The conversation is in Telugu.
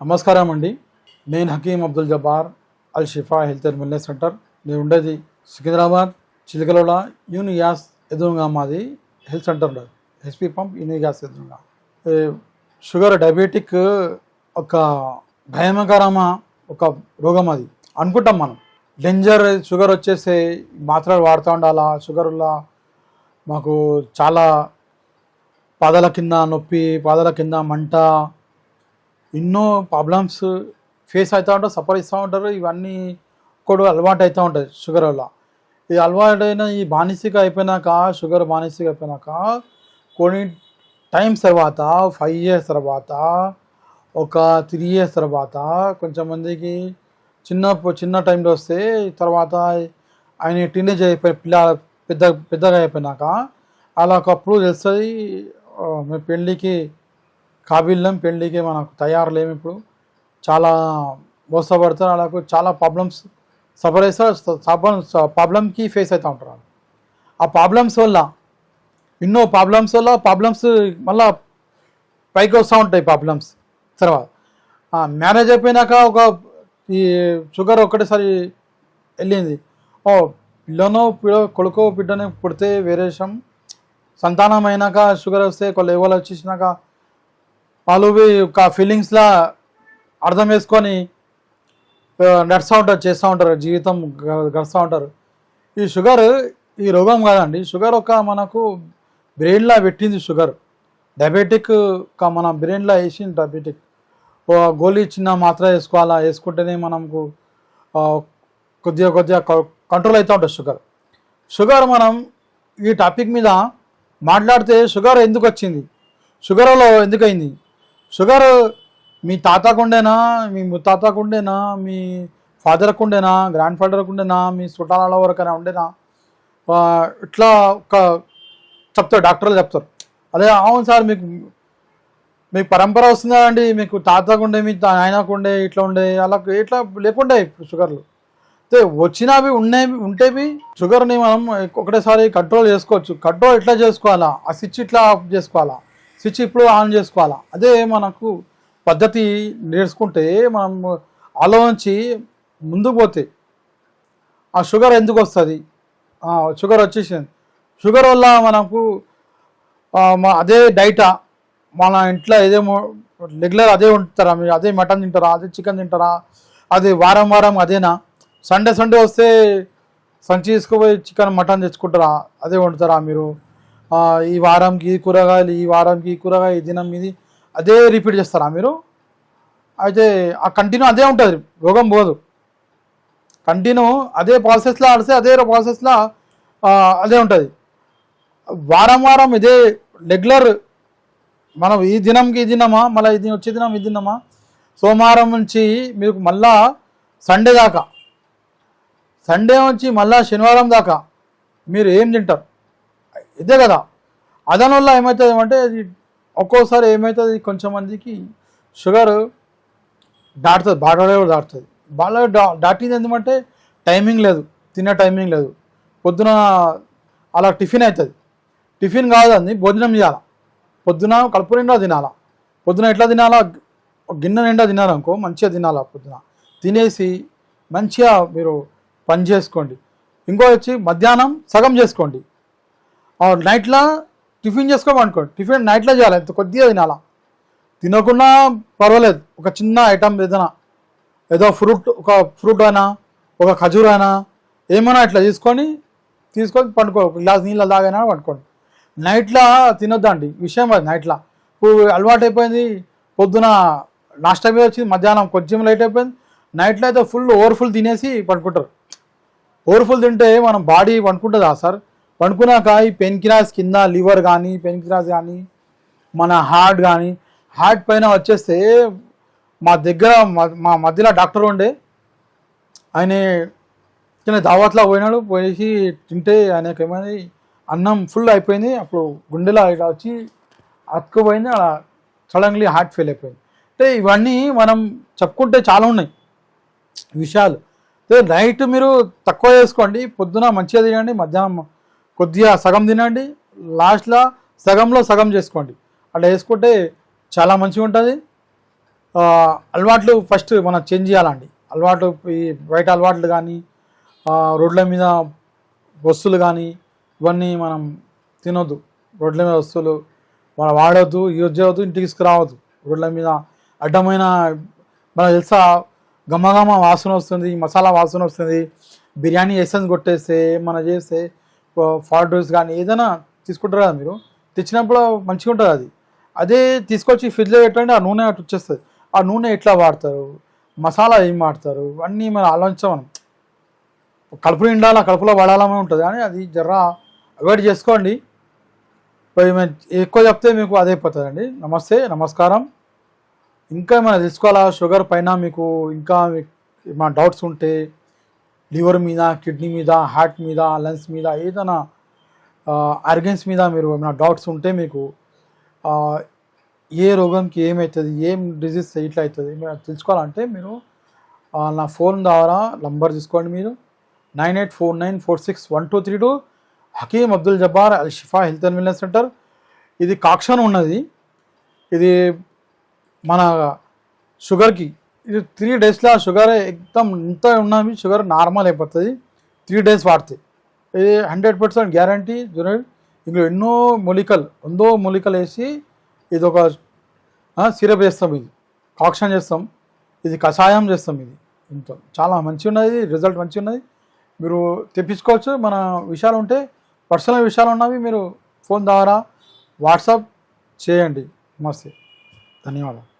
నమస్కారం అండి. నేను Hakeem Abdul Jabbar Al Shifa health and wellness centre. నేను ఉండేది సికింద్రాబాద్ చిలకలోడ యూని గ్యాస్ ఎదురుగా మాది హెల్త్ సెంటర్ ఉండదు హెచ్పి పంప్ యూని గ్యాస్ ఎదురుగా షుగర్ డయాబెటిక్ ఒక భయంకరమా ఒక రోగం అది. అనుకుంటాం మనం. డేంజర్ షుగర్ వచ్చేసి మాత్రలు వాడుతూ ఉండాలా? షుగర్లా మాకు చాలా పాదాల కింద నొప్పి పాదాల కింద మంట ఎన్నో ప్రాబ్లమ్స్ ఫేస్ అవుతూ ఉంటారు సఫర్ ఇస్తూ ఉంటారు ఇవన్నీ కూడా అలవాటు అవుతూ ఉంటుంది షుగర్ వల్ల. ఈ అలవాటైన ఈ బానిసగా అయిపోయినాక షుగర్ బానిసగా అయిపోయినాక కొన్ని టైమ్స్ తర్వాత ఫైవ్ ఇయర్స్ తర్వాత ఒక త్రీ ఇయర్స్ తర్వాత కొంచెం మందికి చిన్న చిన్న టైంలో వస్తే తర్వాత ఆయన టీనేజ్ అయిపోయి పిల్ల పెద్ద పెద్దగా అయిపోయినాక అలా ఒకప్పుడు తెలుస్తుంది మీ పెళ్ళికి కాబిల్లం పెళ్ళికి మనకు తయారు లేము ఇప్పుడు. చాలా మోసపడుతున్నారు వాళ్ళకు చాలా ప్రాబ్లమ్స్ సఫర్ అవుతారు ప్రాబ్లమ్కి ఫేస్ అవుతూ ఉంటారు వాళ్ళు. ఆ ప్రాబ్లమ్స్ వల్ల ఎన్నో ప్రాబ్లమ్స్ వల్ల ప్రాబ్లమ్స్ మళ్ళా పైకి వస్తూ ఉంటాయి ప్రాబ్లమ్స్ తర్వాత మ్యారేజ్ అయిపోయినాక ఒక ఈ షుగర్ ఒక్కటేసారి వెళ్ళింది. ఓ పిల్లనో పిల్ల కొడుకో బిడ్డని పుడితే వేరే విషయం. సంతానం అయినాక షుగర్ వస్తే ఒక లెవెల్ వచ్చేసినాక వాళ్ళు ఒక ఫీలింగ్స్లా అర్థం చేసుకొని నడుస్తూ ఉంటారు చేస్తూ ఉంటారు జీవితం గడుస్తూ ఉంటారు. ఈ షుగర్ ఈ రోగం కాదండి. షుగర్ ఒక మనకు బ్రెయిన్లో పెట్టింది షుగర్. డయాబెటిక్ ఒక మన బ్రెయిన్లో వేసింది డయాబెటిక్ గోళీ చిన్న మాత్ర వేసుకోవాలా? వేసుకుంటేనే మనకు కొద్దిగా కొద్దిగా కంట్రోల్ అవుతూ ఉంటుంది షుగర్. షుగర్ మనం ఈ టాపిక్ మీద మాట్లాడితే షుగర్ ఎందుకు వచ్చింది? షుగర్లో ఎందుకు అయింది షుగర్ మీ తాతకుండేనా మీ ముత్తాతకుండేనా మీ ఫాదర్కు ఉండేనా గ్రాండ్ ఫాదర్కు ఉండేనా మీ చుట్టాల వరకైనా ఉండేనా? ఇట్లా ఒక చెప్తారు డాక్టర్లు చెప్తారు. అదే అవును సార్ మీకు మీకు పరంపర వస్తుందా అండి? మీకు తాతకుండే మీ తా- నాయనకుండే ఇట్లా ఉండే అలా ఇట్లా లేకుండే షుగర్లు. అయితే వచ్చినవి ఉన్నాయి ఉంటేవి షుగర్ని మనం ఒకటేసారి కంట్రోల్ చేసుకోవచ్చు. కంట్రోల్ ఎట్లా చేసుకోవాలా? ఆ స్విచ్ ఇట్లా ఆఫ్ చేసుకోవాలా? స్విచ్ ఇప్పుడు ఆన్ చేసుకోవాలా? అదే మనకు పద్ధతి నేర్చుకుంటే మనం ఆలోచించి ముందుకు పోతే ఆ షుగర్ ఎందుకు వస్తుంది? షుగర్ వచ్చేసింది. షుగర్ వల్ల మనకు అదే డైటా మన ఇంట్లో ఏదేమో రెగ్యులర్ అదే ఉంటారా మీరు? అదే మటన్ తింటారా? అదే చికెన్ తింటారా? అది వారం వారం అదేనా? సండే సండే వస్తే సంచి తీసుకుపోయి చికెన్ మటన్ తెచ్చుకుంటారా? అదే వండుతారా మీరు? ఈ వారంకి ఈ కూరగాయలు ఈ వారంకి ఈ కూరగాయ ఈ దినం ఇది అదే రిపీట్ చేస్తారా మీరు? అయితే ఆ కంటిన్యూ అదే ఉంటుంది రోగం పోదు. కంటిన్యూ అదే ప్రాసెస్లో ఆడితే అదే ప్రాసెస్లో అదే ఉంటుంది. వారం వారం ఇదే రెగ్యులర్ మనం ఈ దినంకి ఈ దినమా మళ్ళీ ఇది వచ్చే దినం ఈ దినమా? సోమవారం నుంచి మీకు మళ్ళా సండే దాకా. సండే నుంచి మళ్ళా శనివారం దాకా మీరు ఏం తింటారు? ఇదే కదా. అదాని వల్ల ఏమవుతుంది అంటే అది ఒక్కోసారి ఏమవుతుంది కొంచెం మందికి షుగర్ దాటుతుంది బాగా కూడా దాటుతుంది. బాగా దా దాటింది ఎందుకంటే టైమింగ్ లేదు తినే టైమింగ్ లేదు. పొద్దున అలా టిఫిన్ అవుతుంది టిఫిన్ కాదండి భోజనం చేయాలి? పొద్దున కడుపు నిండా తినాలా? పొద్దున ఎట్లా తినాలా? గిన్నె నిండా తినాలనుకో మంచిగా తినాలా పొద్దున? తినేసి మంచిగా మీరు పని చేసుకోండి. ఇంకో వచ్చి మధ్యాహ్నం సగం చేసుకోండి. నైట్లో టిఫిన్ చేసుకోమనుకోండి టిఫిన్ నైట్లో చేయాలి. ఎంత కొద్దిగా తినాలా? తినకుండా పర్వాలేదు. ఒక చిన్న ఐటమ్ ఏదైనా. ఏదో ఫ్రూట్ ఒక ఫ్రూట్ అయినా ఒక ఖజూర్ అయినా ఏమైనా ఇట్లా తీసుకొని తీసుకొని పండుకో. గ్లాస్ నీళ్ళ తాగైనా పండుకోండి. నైట్లో తినొద్దండి. విషయం అది నైట్లో. ఇప్పుడు అలవాటు అయిపోయింది పొద్దున లాస్ట్ మీద వచ్చింది. మధ్యాహ్నం కొంచెం లైట్ అయిపోయింది. నైట్లో అయితే ఫుల్ ఓవర్ఫుల్ తినేసి పండుకుంటారు. ఓవర్ఫుల్ తింటే మనం బాడీ పండుకుంటుందా సార్? పండుకున్నాక ఈ పెయిన్ కిరాస్ కింద లివర్ కానీ పెయిన్ కిరాస్ కానీ మన హార్ట్ కానీ హార్ట్ పైన వచ్చేస్తే మా దగ్గర మా- మధ్యలో డాక్టర్ ఉండే. ఆయన చిన్న దావత్లా పోయినాడు పోయి తింటే ఆయనకి ఏమైంది? అన్నం ఫుల్ అయిపోయింది. అప్పుడు గుండెలో ఇలా వచ్చి అతుకుపోయింది అలా సడన్లీ హార్ట్ ఫెయిల్ అయిపోయింది. అంటే ఇవన్నీ మనం చెప్పుకుంటే చాలా ఉన్నాయి విషయాలు. నైట్ మీరు తక్కువ చేసుకోండి పొద్దున మంచిగా తినండి మధ్యాహ్నం కొద్దిగా సగం తినండి లాస్ట్లో సగంలో సగం చేసుకోండి. అట్లా వేసుకుంటే చాలా మంచిగా ఉంటుంది. అలవాట్లు ఫస్ట్ మనం చేంజ్ చేయాలండి. అలవాట్లు ఈ బయట అలవాట్లు కానీ రోడ్ల మీద వస్తువులు కానీ ఇవన్నీ మనం తినొద్దు. రోడ్ల మీద వస్తువులు మనం వాడవద్దు యూజ్ చేయవద్దు ఇంటికి తీసుకురావద్దు. రోడ్ల మీద అడ్డమైన మనకు తెలుసా గమగమ వాసన వస్తుంది మసాలా వాసన వస్తుంది బిర్యానీ ఎసెన్స్ కొట్టేస్తే మన చేస్తే ఫార్ కానీ ఏదైనా తీసుకుంటారు కదా మీరు? తెచ్చినప్పుడు మంచిగా ఉంటుంది అది. అదే తీసుకొచ్చి ఫ్రిడ్జ్లో పెట్టండి ఆ నూనె అటు వచ్చేస్తుంది. ఆ నూనె ఎట్లా వాడతారు? మసాలా ఏం వాడతారు? అన్నీ మనం ఆలోచించాం మనం. కడుపు నిండాలా కడుపులో వాడాలని ఉంటుంది. కానీ అది జర అవాయిడ్ చేసుకోండి. ఎక్కువ చెప్తే మీకు అదే అయిపోతుందండి. నమస్తే నమస్కారం. ఇంకా ఏమైనా తెలుసుకోవాలా? షుగర్ పైన మీకు ఇంకా ఏమైనా డౌట్స్ ఉంటే లివర్ మీద కిడ్నీ మీద హార్ట్ మీద లంగ్స్ మీద ఏదైనా ఆర్గన్స్ మీద మీరు ఏమైనా డౌట్స్ ఉంటే మీకు ఏ రోగంకి ఏమవుతుంది ఏం డిజీజ్ ఇట్లా అవుతుంది మీరు తెలుసుకోవాలంటే మీరు నా ఫోన్ ద్వారా నంబర్ తీసుకోండి మీరు. Nine eight four nine four six one two three two. Hakeem Abdul Jabbar Al Shifa health and wellness centre. ఇది కాక్షన్ ఉన్నది. ఇది మన షుగర్కి ఇది త్రీ డేస్లో షుగర్ ఎక్దమ్ ఇంత ఉన్నది షుగర్ నార్మల్ అయిపోతుంది. త్రీ డేస్ వాడితే. ఇది హండ్రెడ్ పర్సెంట్ గ్యారంటీ చూడండి ఇందులో ఎన్నో మూలికలు ఎంతో మూలికలు వేసి ఇది ఒక సిరప్ చేస్తాం ఇది. కాక్షన్ చేస్తాం. ఇది కషాయం చేస్తాం ఇది. ఇంత చాలా మంచిగా ఉన్నది రిజల్ట్ మంచిగా ఉన్నది మీరు తెప్పించుకోవచ్చు. మన విషయాలు ఉంటే పర్సనల్ విషయాలు ఉన్నవి మీరు ఫోన్ ద్వారా వాట్సాప్ చేయండి. నమస్తే. ధన్యవాదాలు.